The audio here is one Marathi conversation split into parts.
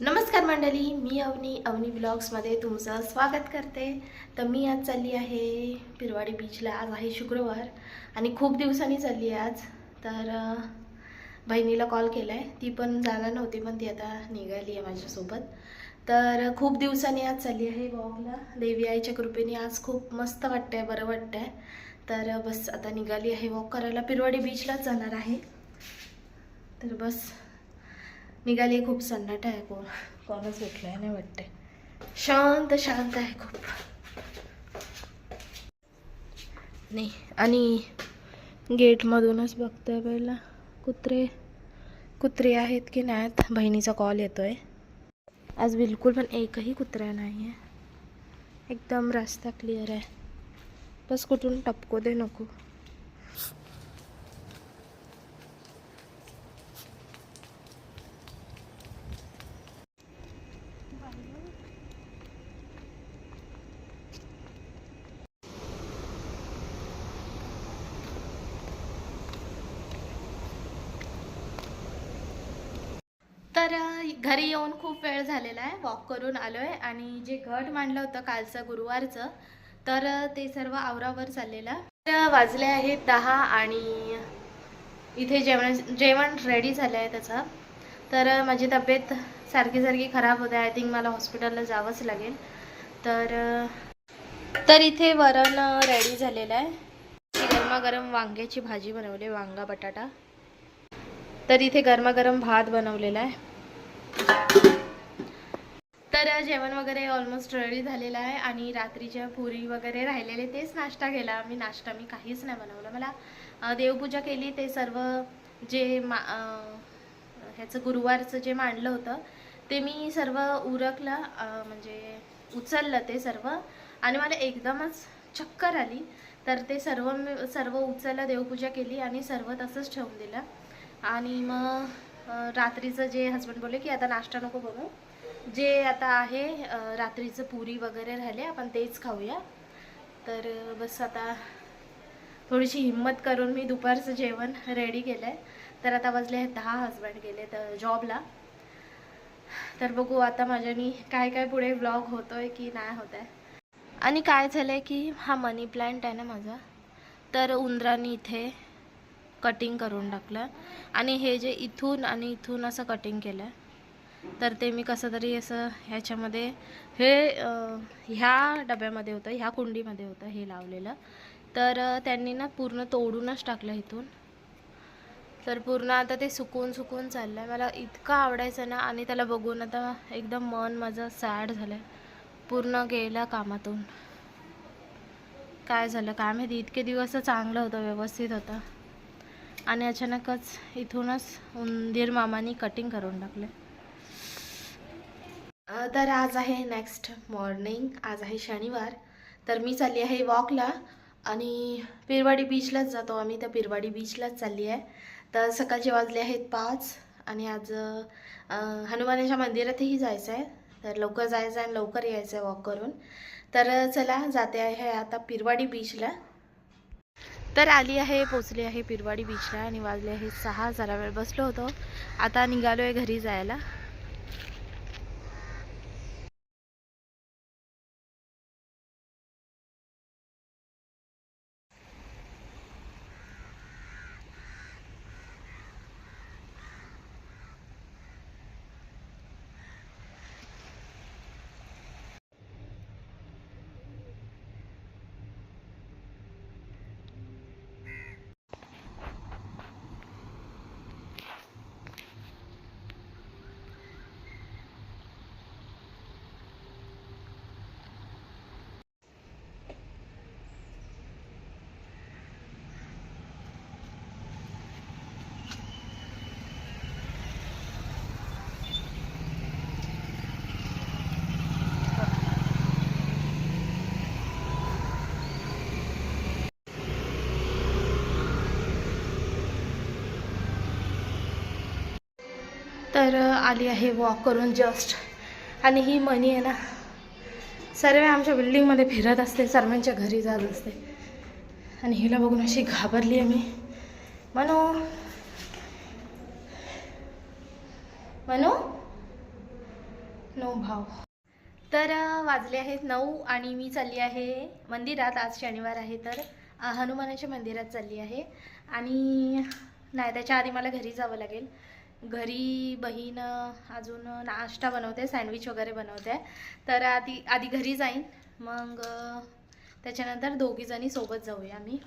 नमस्कार मंडळी मी अवनी अवनी ब्लॉग्समध्ये तुमचं स्वागत करते. तर मी आज चालली आहे पिरवाडी बीचला आज आहे शुक्रवार आणि खूप दिवसांनी चालली आहे आज. तर बहिणीला कॉल केला आहे ती पण जाणार नव्हती पण ती आता निघाली आहे माझ्यासोबत. तर खूप दिवसांनी आज चालली आहे वॉकला देवी आईच्या कृपेने आज खूप मस्त वाटतंय बरं वाटतंय. तर बस आता निघाली आहे वॉक करायला. पिरवाडी बीचलाच जाणार आहे. तर बस निघाली खूप सन्नाट आहे कोण. कोणच भेटलं आहे नाही वाटते शांत शांत आहे खूप. नाही आणि गेटमधूनच बघतोय पहिला. कुत्रे कुत्रे आहेत की नाहीत बहिणीचा कॉल येतोय. आज बिलकुल पण एकही कुत्रा नाही आहे एकदम रस्ता क्लिअर आहे. बस कुठून टपको दे नको. तर घरी येऊन खूप वेळ झालेला आहे. वॉक करून आलो आहे आणि जे घट मांडलं होतं कालचं गुरुवारचं तर ते सर्व आवरावर चाललेलं. तर वाजले आहेत दहा आणि इथे जेवण जेवण रेडी झालं आहे त्याचं. तर माझी तब्येत सारखी सारखी खराब होते. आय थिंक मला हॉस्पिटलला जावंच लागेल. तर तर इथे वरण रेडी झालेलं आहे. गरमागरम वांग्याची भाजी बनवली वांगा बटाटा. तर इथे गरमागरम भात बनवलेला आहे. तर जेवण वगैरे ऑलमोस्ट रेडी झालेलं आहे आणि रात्रीच्या पुरी वगैरे राहिलेले तेच नाश्ता केला. आम्ही नाश्ता मी काहीच नाही बनवलं. मला देवपूजा केली ते सर्व जे मा ह्याचं गुरुवारचं जे मांडलं होतं ते मी सर्व उरकलं म्हणजे उचललं ते सर्व आणि मला एकदमच चक्कर आली. तर ते सर्व मी सर्व उचललं देवपूजा केली आणि सर्व तसंच ठेवून दिलं. आणि मग रात्रीचं जे हस्बंड बोलले की आता नाश्ता नको बनवू जे आता आहे रात्रीचं पुरी वगैरे राहिले आपण तेच खाऊया. तर बस आता थोडीशी हिंमत करून मी दुपारचं जेवण रेडी केलं आहे तर आता वाजले आहेत दहा हजबंड गेले तर जॉबला तर बघू आता माझ्यानी काय काय पुढे ब्लॉग होतोय की नाही होत आहे आणि काय झालं आहे की हा मनी प्लांट आहे ना माझा. तर उंदरांनी इथे कटिंग करून टाकलं. आणि हे जे इथून आणि इथून असं कटिंग केलं. तर ते मी कसं तरी असं ह्याच्यामध्ये हे ह्या डब्यामध्ये होतं ह्या कुंडीमध्ये होतं हे लावलेलं. तर त्यांनी ना पूर्ण तोडूनच टाकलं इथून. तर पूर्ण आता ते सुकून सुकून चाललं आहे मला इतकं आवडायचं ना आणि त्याला बघून आता एकदम मन माझं सॅड झालं आहे पूर्ण गेला कामातून. काय झालं काय माहिती इतके दिवस चांगलं होतं व्यवस्थित होतं. आणि अचानकच इथूनच उंदीर मामानी कटिंग करून टाकले. तर आज आहे नेक्स्ट मॉर्निंग आज आहे शनिवार. तर मी चालली आहे वॉकला आणि पिरवाडी बीचलाच जातो आम्ही. तर पिरवाडी बीचलाच चालली आहे. तर सकाळचे वाजले आहेत पाच आणि आज हनुमानाच्या मंदिरातही जायचं आहे. तर लवकर जायचं आहे आणि लवकर यायचं आहे वॉक करून. तर चला जाते आहे आता पिरवाडी बीचला तर आली आहे पोचली आहे पिरवाडी बीचला आणि वाजले आहे सहा. जरा वेळ बसलो होतो. आता निघालो आहे घरी जायला. तर आली आहे वॉक करून जस्ट आणि ही मनी आहे ना सर्व आमच्या बिल्डिंगमध्ये फिरत असते सर्वांच्या घरी जात असते. आणि हिला बघून अशी घाबरली आहे मी. मनू! मनू! नो भाव. तर वाजले आहेत नऊ आणि मी चालली आहे मंदिरात. आज शनिवार आहे तर हनुमानाच्या मंदिरात चालली आहे. आणि नाही त्याच्या आधी मला घरी जावं लागेल. घरी बहीण अजून नाश्ता बनवते सँडविच वगैरे बनवते. तर आधी आधी घरी जाईन. मग त्याच्यानंतर दोघीजणी सोबत जाऊया आम्ही.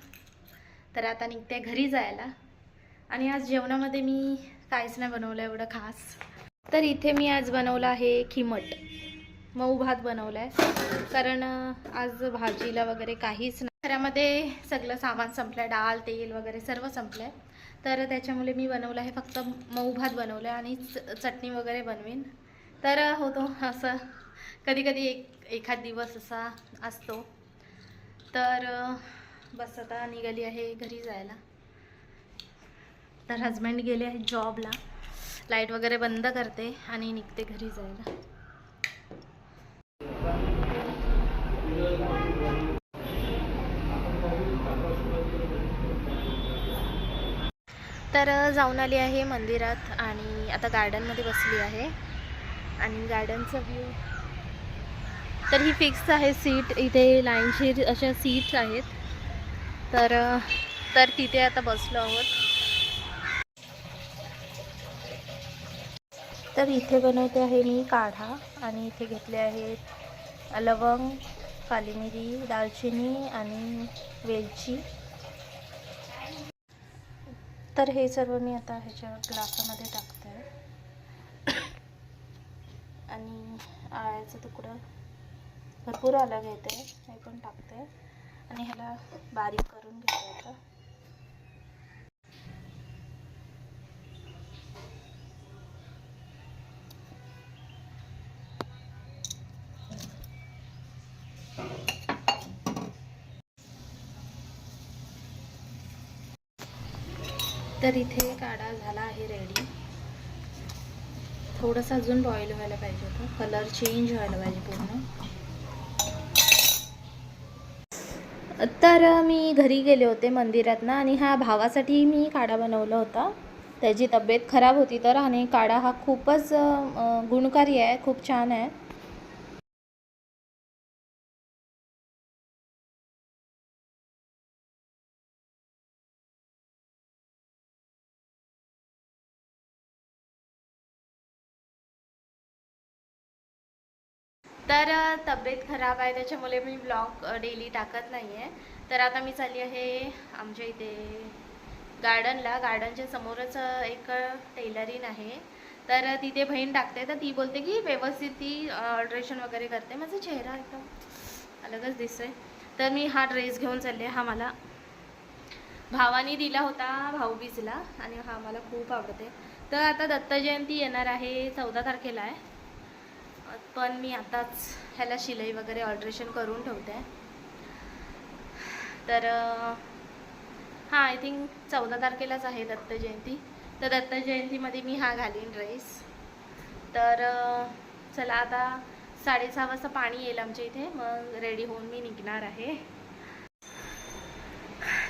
तर आता निघते घरी जायला. आणि आज जेवणामध्ये मी काहीच नाही बनवलं एवढं खास. तर इथे मी आज बनवलं आहे खिमट. मऊ भात बनवला आहे कारण आज भाजीला वगैरे काहीच नाही. घरामध्ये सगळं सामान संपलं आहे डाळ तेल वगैरे सर्व संपलं आहे तर त्याच्यामुळे मी बनवलं आहे फक्त मऊ भात बनवलं आहे आणि च- चटणी वगैरे बनवीन. तर होतो असं. कधी कधी एक एखाद दिवस असा असतो. तर बस आता निघाली आहे घरी जायला. तर हजबंड गेले आहे जॉबला लाइट वगैरे बंद करते आणि निघते घरी जायला. तर जाऊन आली आहे मंदिरात आणि आता गार्डनमध्ये बसली आहे. आणि गार्डनचा व्ह्यू तर ही फिक्स आहे सीट. इथे लाईनशीर अशा सीट्स आहेत. तर तर तिथे आता बसलो आहोत. तर इथे बनवते आहे मी काढा आणि इथे घेतले आहेत लवंग काली मिरी दालचिनी आणि वेलची. तर हे सर्व मी आता ह्याच्या ग्लासामध्ये टाकते. आणि आळ्याचं तुकडं भरपूर आलं घेते हे पण टाकते. आणि ह्याला बारीक करून घेते आता. तर इथे काढा झाला आहे रेडी थोडंसं अजून बॉईल व्हायला पाहिजे होतं. कलर चेंज व्हायला पाहिजे पूर्ण. तर मी घरी गेले होते मंदिरात ना आणि हा भावासाठी मी काढा बनवला होता. त्याची तब्येत खराब होती तर आणि काढा हा खूपच गुणकारी आहे खूप छान आहे. तर तब्येत खराब आहे त्याच्यामुळे मी ब्लॉग डेली टाकत नाही आहे तर आता मी चालली आहे आमच्या इथे गार्डनला गार्डनच्या समोरच एक टेलरिंग आहे. तर तिथे बहीण टाकते. तर ती बोलते की व्यवस्थित ती ऑल्ट्रेशन वगैरे करते. माझा चेहरा एकदम अलगच दिसतोय. तर मी हा ड्रेस घेऊन चालले हा मला भावानी दिला होता भाऊबीजला आणि हा मला खूप आवडते. तर आता दत्त जयंती येणार आहे चौदा तारखेला आहे. पण मी आताच ह्याला शिलाई वगैरे ऑल्ट्रेशन करून ठेवते. तर हां आय थिंक चौदा तारखेलाच आहे दत्त जयंती. तर दत्त जयंतीमध्ये मी हा घालीन ड्रेस तर चला आता साडेसहा वाजता पाणी येईल आमच्या इथे. मग रेडी होऊन मी निघणार आहे.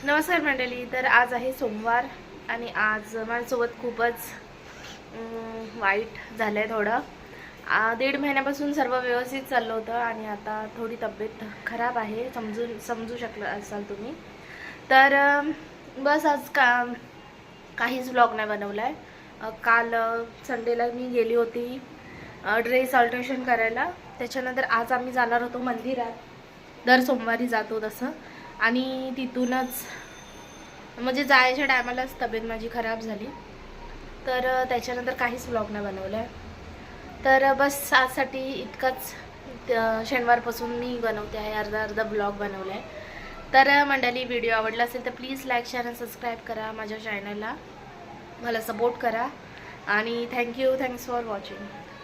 नमस्कार मंडळी तर आज आहे सोमवार आणि आज माझ्यासोबत खूपच वाईट झालं आहे थोडं. दीड महिन्यापासून सर्व व्यवस्थित चाललं होतं आणि आता थोडी तब्येत खराब आहे समजून समजू शकलं असाल तुम्ही. तर बस आज का काहीच ब्लॉग नाही बनवला आहे काल संडेला मी गेली होती ड्रेस ऑल्ट्रेशन करायला. त्याच्यानंतर आज आम्ही जाणार होतो मंदिरात. दर सोमवारी जातो तसं. आणि तिथूनच म्हणजे जायच्या टायमालाच तब्येत माझी खराब झाली. तर त्याच्यानंतर काहीच ब्लॉग नाही बनवला आहे तर बस आजसाठी इतकंच शनिवारपासून मी बनवते आहे अर्धा अर्धा ब्लॉग बनवला आहे. तर मंडळी व्हिडिओ आवडला असेल तर प्लीज लाईक शेअर आणि सबस्क्राईब करा माझ्या चॅनलला. मला सपोर्ट करा. आणि थँक्यू थँक्स फॉर वॉचिंग.